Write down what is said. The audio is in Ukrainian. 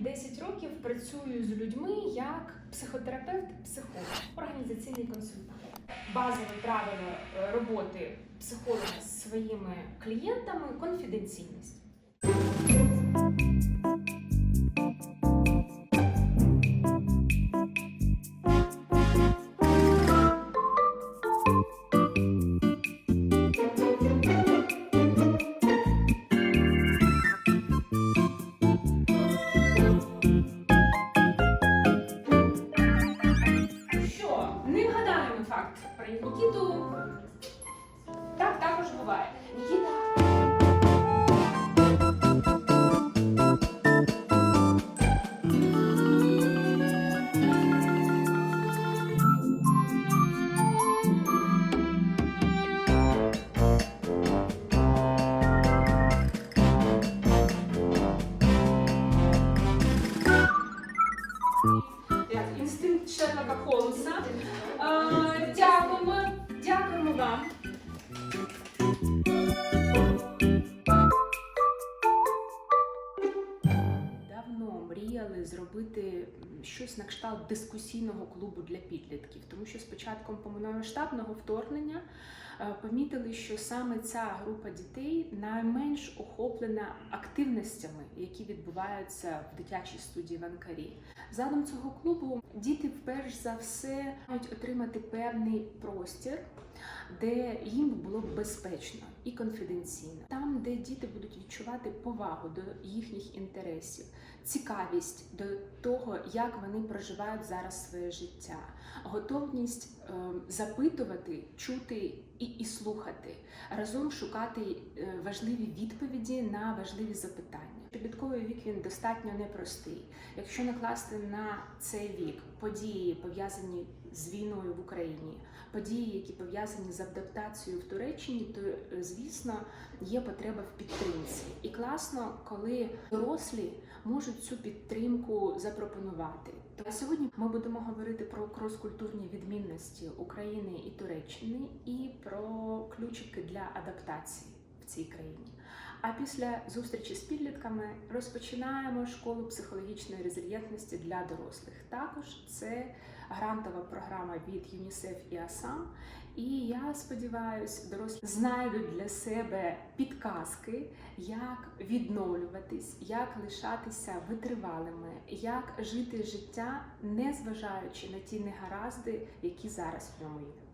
10 років працюю з людьми як психотерапевт, психолог, організаційний консультант. Базове правило роботи психолога з своїми клієнтами конфіденційність. вгадаємо факт про Нікіту. Так також буває. Нікіта. Як Інстинкт Шерлока Холмса. Е, щось на кшталт дискусійного клубу для підлітків, тому що з початком повномасштабного вторгнення е, помітили, що саме ця група дітей найменш охоплена активностями, які відбуваються в дитячій студії в Анкарі. Задум цього клубу діти вперш за все мають отримати певний простір, де їм було б безпечно і конфіденційно, там, де діти будуть відчувати повагу до їхніх інтересів, цікавість до того, як вони проживають зараз своє життя, готовність е, запитувати, чути і, і слухати, разом шукати е, важливі відповіді на важливі запитання. Підлітковий вік він достатньо непростий. Якщо накласти на цей вік події, пов'язані з війною в Україні, події, які пов'язані з адаптацією в Туреччині, то е, звісно є потреба в підтримці. І класно, коли дорослі можуть цю підтримку запропонувати. А сьогодні ми будемо говорити про крос-культурні відмінності України і Туреччини і про ключики для адаптації в цій країні. А після зустрічі з підлітками розпочинаємо школу психологічної резильєнтності для дорослих. Також це грантова програма від ЮНІСЕФ і АСАМ. І я сподіваюся, дорослі знайдуть для себе підказки, як відновлюватись, як лишатися витривалими, як жити життя, не зважаючи на ті негаразди, які зараз в ньому є.